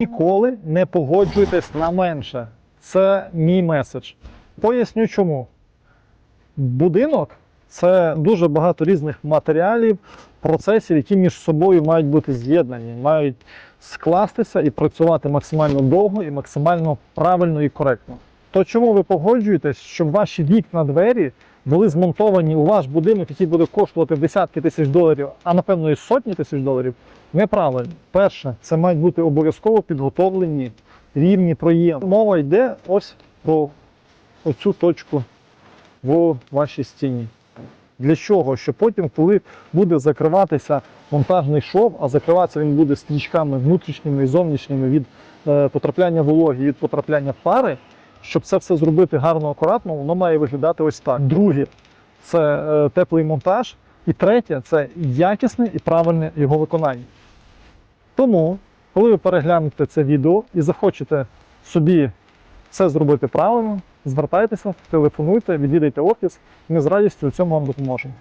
Ніколи не погоджуйтесь на менше. Це мій меседж. Поясню чому. Будинок це дуже багато різних матеріалів, процесів, які між собою мають бути з'єднані, мають скластися і працювати максимально довго і максимально правильно і коректно. То чому ви погоджуєтесь, щоб ваші вікна двері були змонтовані у ваш будинок, який буде коштувати десятки тисяч доларів, а напевно і сотні тисяч доларів? Неправильно. Перше, це мають бути обов'язково підготовлені рівні проєми. Мова йде ось про оцю точку в вашій стіні. Для чого? Щоб потім, коли буде закриватися монтажний шов, а закриватися він буде стрічками внутрішніми і зовнішніми від е, потрапляння вологи, від потрапляння пари, щоб це все зробити гарно, акуратно, воно має виглядати ось так. Друге це е, теплий монтаж. І третє це якісне і правильне його виконання. Тому, коли ви переглянете це відео і захочете собі все зробити правильно, звертайтеся, телефонуйте, відвідайте офіс, ми з радістю у цьому вам допоможемо.